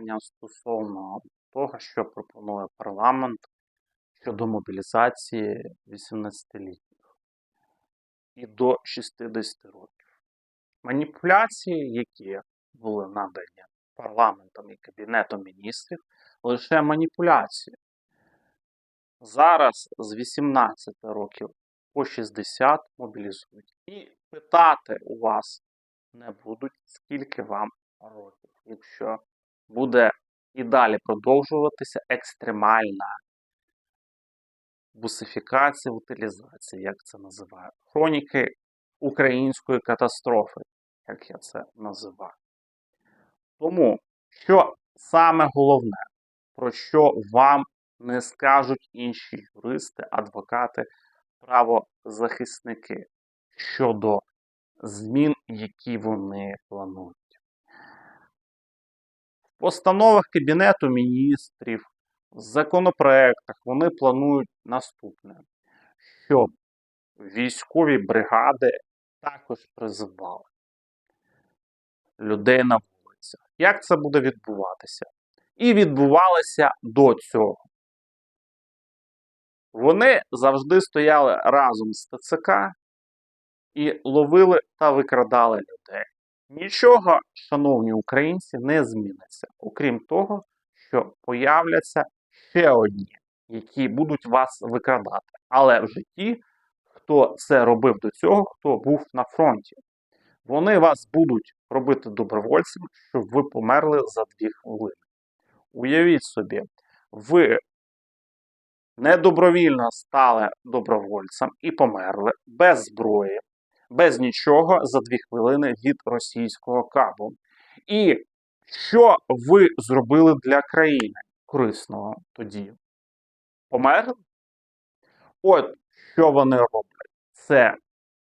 пояснення стосовно того, що пропонує парламент щодо мобілізації 18-літніх і до 60 років. Маніпуляції, які були надані парламентом і Кабінетом міністрів, лише маніпуляції. Зараз з 18 років по 60 мобілізують. І питати у вас не будуть, скільки вам років, якщо буде і далі продовжуватися екстремальна бусифікація, утилізація, як це називаю. Хроніки української катастрофи, як я це називаю. Тому, що саме головне, про що вам не скажуть інші юристи, адвокати, правозахисники щодо змін, які вони планують. Постановах Кабінету міністрів, в законопроектах вони планують наступне, щоб військові бригади також призивали людей на вулицях. Як це буде відбуватися? І відбувалося до цього. Вони завжди стояли разом з ТЦК і ловили та викрадали людей. Нічого, шановні українці, не зміниться, окрім того, що появляться ще одні, які будуть вас викрадати. Але вже ті, хто це робив до цього, хто був на фронті. Вони вас будуть робити добровольцем, щоб ви померли за дві хвилини. Уявіть собі, ви недобровільно стали добровольцем і померли без зброї, без нічого за дві хвилини від російського кабу. І що ви зробили для країни корисного тоді? Померли? От що вони роблять? Це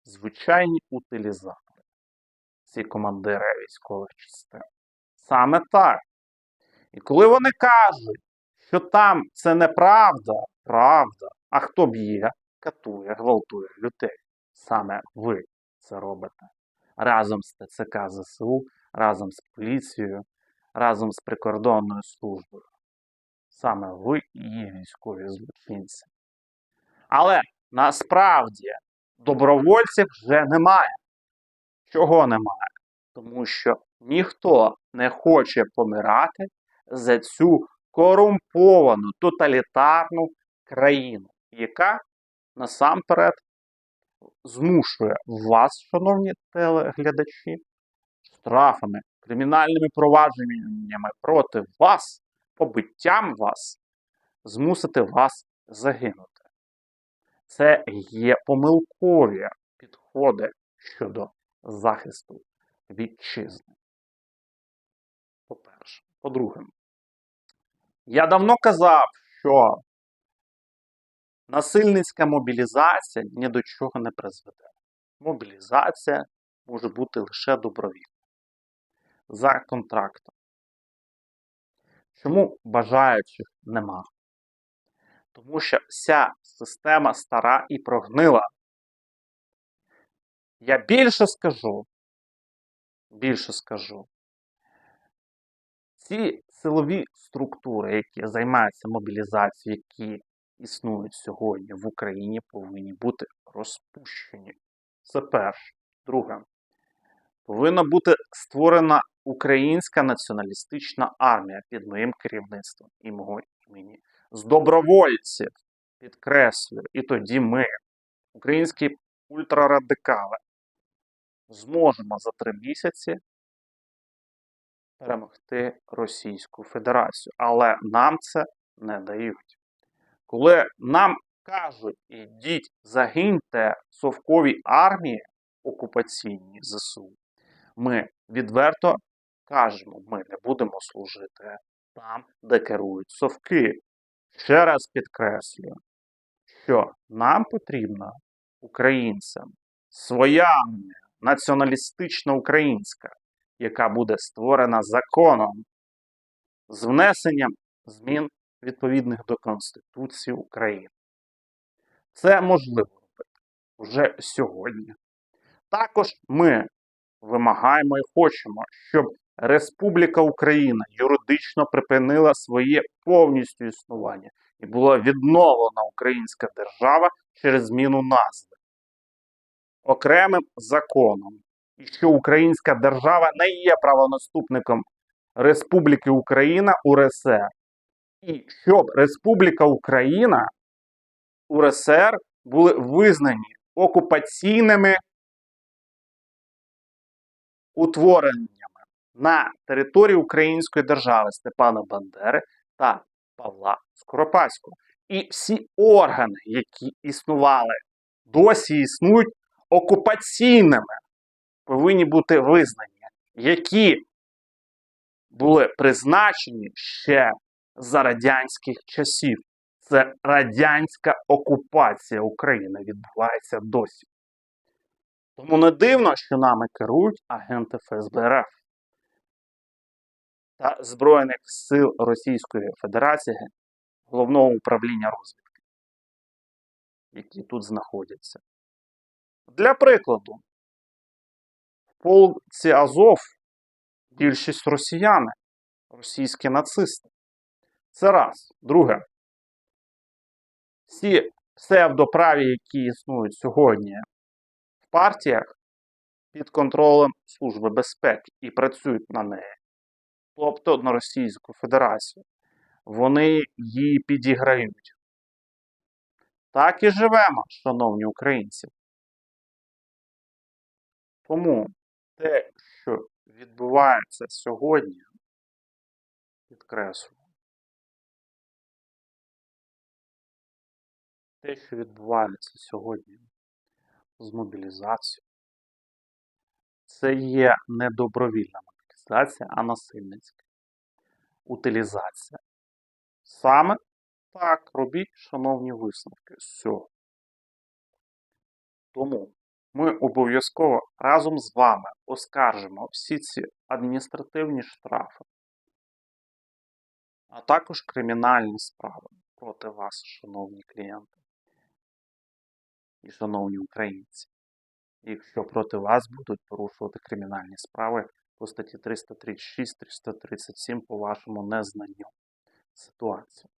звичайні утилізатори, ці командири військових частин. Саме так. І коли вони кажуть, що там це неправда, правда, а хто б'є, катує, гвалтує людей? Саме ви це робите. Разом з ТЦК ЗСУ, разом з поліцією, разом з прикордонною службою. Саме ви і військові злочинці. Але насправді добровольців вже немає. Чого немає? Тому що ніхто не хоче помирати за цю корумповану тоталітарну країну, яка насамперед змушує вас, шановні телеглядачі, штрафами, кримінальними провадженнями проти вас, побиттям вас, змусити вас загинути. Це є помилкові підходи щодо захисту вітчизни. По-перше. По-друге, я давно казав, що насильницька мобілізація ні до чого не призведе. Мобілізація може бути лише добровільна за контрактом. Чому бажаючих нема? Тому що вся система стара і прогнила. Я більше скажу, більше скажу. Ці силові структури, які займаються мобілізацією, які існують сьогодні в Україні, повинні бути розпущені. Це перше. Друге, повинна бути створена українська націоналістична армія під моїм керівництвом і мого імені. З добровольців, підкреслюю, і тоді ми, українські ультрарадикали, зможемо за три місяці перемогти Російську Федерацію. Але нам це не дають. Коли нам кажуть, ідіть, загиньте в совковій армії окупаційній ЗСУ, ми відверто кажемо, ми не будемо служити там, де керують совки. Ще раз підкреслюю, що нам потрібна українцям своя армія, націоналістична українська, яка буде створена законом з внесенням змін відповідних до Конституції України. Це можливо робити вже сьогодні. Також ми вимагаємо і хочемо, щоб Республіка Україна юридично припинила своє повністю існування і була відновлена українська держава через зміну назви окремим законом, і що українська держава не є правонаступником Республіки Україна УРСР, і щоб Республіка Україна УРСР були визнані окупаційними утвореннями на території Української держави Степана Бандери та Павла Скоропадського. І всі органи, які існували, досі існують окупаційними, повинні бути визнані, які були призначені ще за радянських часів. Це радянська окупація України відбувається досі. Тому не дивно, що нами керують агенти ФСБ РФ та Збройних сил Російської Федерації Головного управління розвідки, які тут знаходяться. Для прикладу, в полці Азов більшість росіяни, російські нацисти. Це раз. Друге. Всі псевдоправі, які існують сьогодні в партіях, під контролем Служби безпеки і працюють на неї, тобто на Російську Федерацію. Вони її підіграють. Так і живемо, шановні українці. Тому те, що відбувається сьогодні, підкреслюю, те, що відбувається сьогодні з мобілізацією, це є не добровільна мобілізація, а насильницька утилізація. Саме так робіть, шановні висновки з цього. Тому ми обов'язково разом з вами оскаржимо всі ці адміністративні штрафи, а також кримінальні справи проти вас, шановні клієнти і шановні українці. Якщо проти вас будуть порушувати кримінальні справи по статті 336-337 по вашому незнанню ситуації.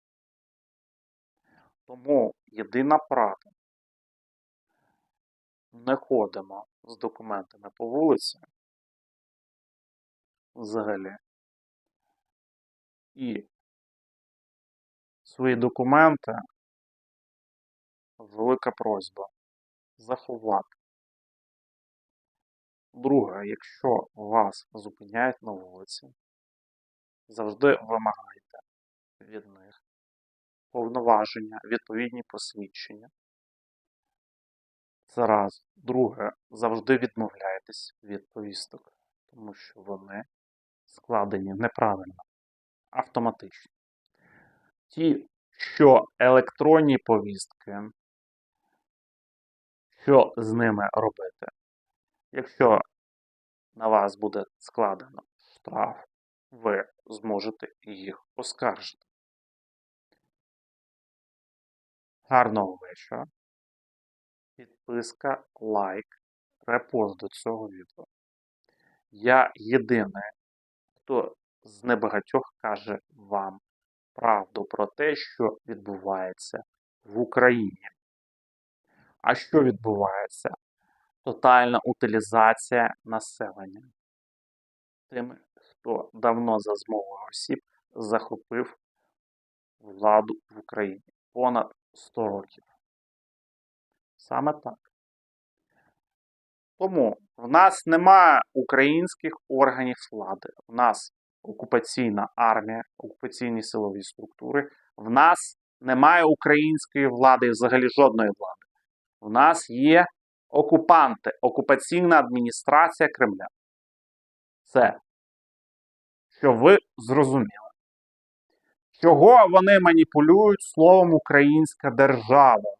Тому єдина правда не ходимо з документами по вулиці взагалі. І свої документи велика просьба заховати. Друге, якщо вас зупиняють на вулиці, завжди вимагайте від них повноваження, відповідні посвідчення. Це раз. Друге, завжди відмовляйтесь від повісток, тому що вони складені неправильно, автоматично. Ті, що електронні повістки, що з ними робити? Якщо на вас буде складено штраф, ви зможете їх оскаржити. Гарного вечора. Підписка, лайк, репост до цього відео. Я єдиний, хто з небагатьох каже вам правду про те, що відбувається в Україні. А що відбувається? Тотальна утилізація населення. Тими, хто давно за змовою осіб захопив владу в Україні понад 100 років. Саме так. Тому в нас немає українських органів влади. В нас окупаційна армія, окупаційні силові структури. В нас немає української влади і взагалі жодної влади. В нас є окупанти, окупаційна адміністрація Кремля. Це, що ви зрозуміли. Чого вони маніпулюють словом українська держава?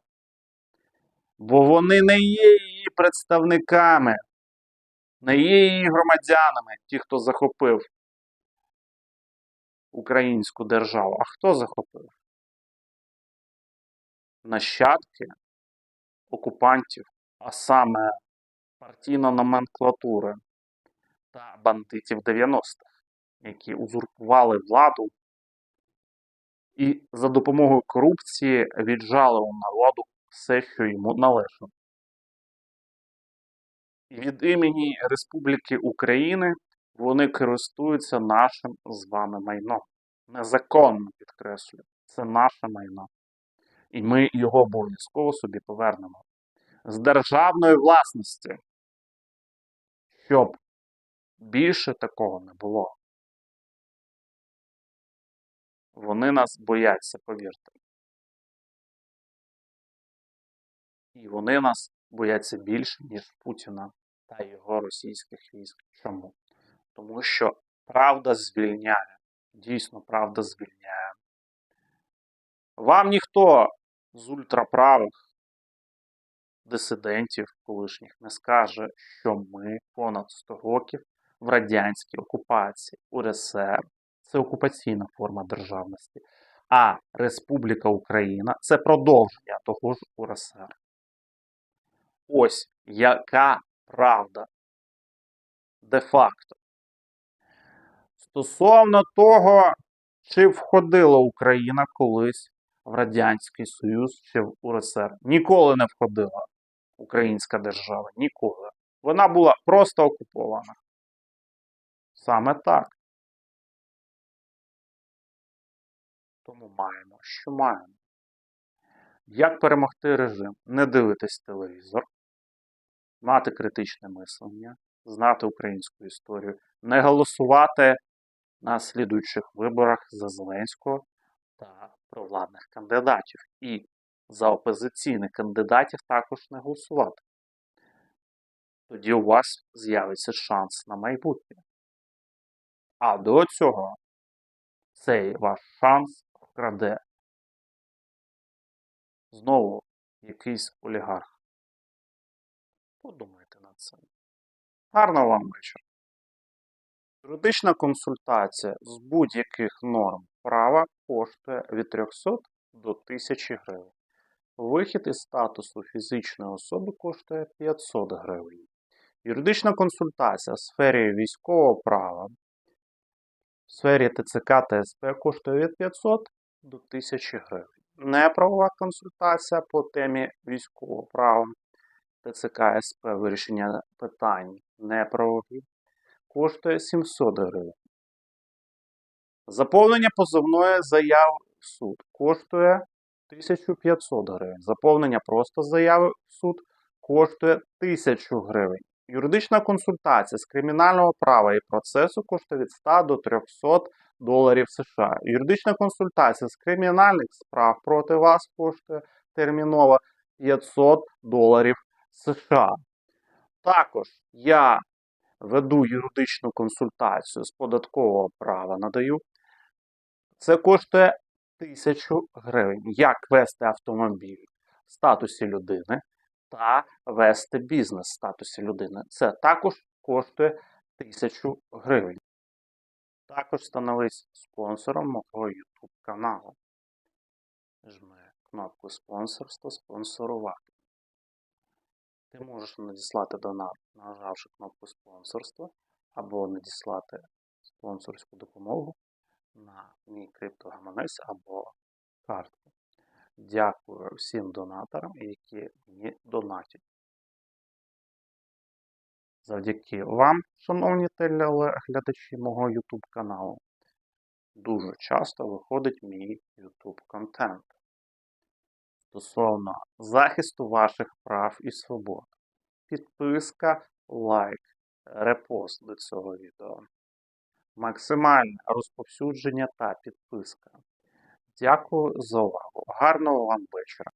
Бо вони не є її представниками, не є її громадянами, ті, хто захопив українську державу. А хто захопив? Нащадки окупантів, а саме партійна номенклатура та бандитів 90-х, які узурпували владу і за допомогою корупції віджали у народу все, що йому належало. Від імені Республіки України вони користуються нашим з вами майном. Незаконно підкреслюю, це наше майно. І ми його обов'язково собі повернемо. З державної власності, щоб більше такого не було. Вони нас бояться, повірте. І вони нас бояться більше, ніж Путіна та його російських військ. Чому? Тому що правда звільняє. Дійсно, правда звільняє. Вам ніхто з ультраправих дисидентів колишніх не скаже, що ми понад 100 років в радянській окупації УРСР це окупаційна форма державності, а Республіка Україна це продовження того ж УРСР. Ось яка правда де-факто. Стосовно того, чи входила Україна колись в Радянський Союз чи в УРСР, ніколи не входила українська держава. Ніколи. Вона була просто окупована. Саме так. Тому маємо, що маємо. Як перемогти режим? Не дивитись телевізор, мати критичне мислення, знати українську історію, не голосувати на слідуючих виборах за Зеленського та провладних кандидатів. І за опозиційних кандидатів також не голосувати. Тоді у вас з'явиться шанс на майбутнє. А до цього цей ваш шанс вкраде знову якийсь олігарх. Подумайте над цим. Гарного вам вечора. Юридична консультація з будь-яких норм права коштує від 300 до 1000 гривень. Вихід із статусу фізичної особи коштує 500 гривень. Юридична консультація в сфері військового права в сфері ТЦК та СП коштує від 500 до 1000 гривень. Неправова консультація по темі військового права ТЦК СП вирішення питань неправові коштує 700 гривень. Заповнення позовної заяви в суд коштує 1500 гривень. Заповнення просто заяви в суд коштує 1000 гривень. Юридична консультація з кримінального права і процесу коштує від 100 до 300 доларів США. Юридична консультація з кримінальних справ проти вас коштує терміново 500 доларів США. Також я веду юридичну консультацію з податкового права надаю. Це коштує 1000 гривень. Як вести автомобіль в статусі людини та вести бізнес в статусі людини. Це також коштує 1000 гривень. Також становись спонсором мого YouTube каналу. Жми кнопку спонсорство спонсорувати. Ти можеш надіслати донат, нажавши кнопку спонсорство, або надіслати спонсорську допомогу на мій криптогаманець або картку. Дякую всім донаторам, які мені донатять. Завдяки вам, шановні телеглядачі мого YouTube каналу, дуже часто виходить мій YouTube контент стосовно захисту ваших прав і свобод. Підписка, лайк, репост до цього відео. Максимальне розповсюдження та підписка. Дякую за увагу. Гарного вам вечора.